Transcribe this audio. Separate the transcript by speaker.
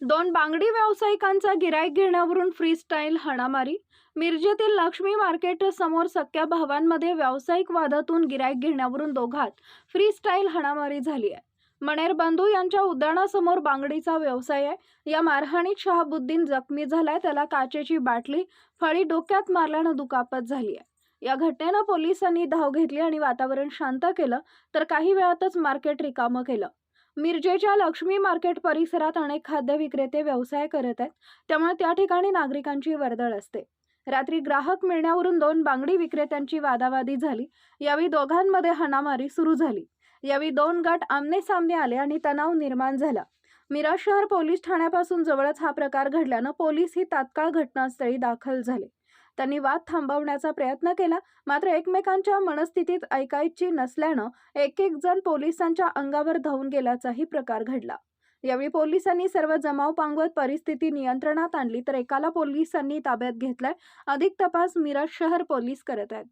Speaker 1: दोन बांगडी व्यावसायिकांचा गिराईक घेण्यावरून फ्रीस्टाईल हाणामारी. मिरजेतील लक्ष्मी मार्केट समोर सख्या भावांमध्ये व्यावसायिक वादातून गिराईक घेण्यावरून दोघात फ्रीस्टाईल हाणामारी झाली आहे. मणेर बंधू यांच्या उद्यानासमोर बांगडीचा व्यवसाय आहे. या मारहाणीत शहाबुद्दीन जखमी झालाय. त्याला काचेची बाटली फळी डोक्यात मारल्यानं दुखापत झाली आहे. या घटनेनं पोलिसांनी धाव घेतली आणि वातावरण शांत केलं. तर काही वेळातच मार्केट रिकामं केलं. मिरजेच्या लक्ष्मी मार्केट परिसरात अनेक खाद्य विक्रेते व्यवसाय करत आहेत. त्यामुळे त्या ठिकाणी नागरिकांची वर्दळ असते. रात्री ग्राहक मिळण्यावरून दोन बांगडी विक्रेत्यांची वादावादी झाली. यावेळी दोघांमध्ये हाणामारी सुरू झाली. यावेळी दोन गट आमने सामने आले आणि तणाव निर्माण झाला. मिरज शहर पोलीस ठाण्यापासून जवळच हा प्रकार घडल्यानं पोलीस ही तात्काळ घटनास्थळी दाखल झाले. त्यांनी वाद थांबवण्याचा प्रयत्न केला. मात्र एकमेकांच्या मनस्थितीत ऐकायची नसल्यानं एक एक जण पोलिसांच्या अंगावर धावून गेल्याचाही प्रकार घडला. यावेळी पोलिसांनी सर्व जमाव पांगवत परिस्थिती नियंत्रणात आणली तर एकाला पोलिसांनी ताब्यात घेतलाय. अधिक तपास मिरज शहर पोलीस करत आहेत.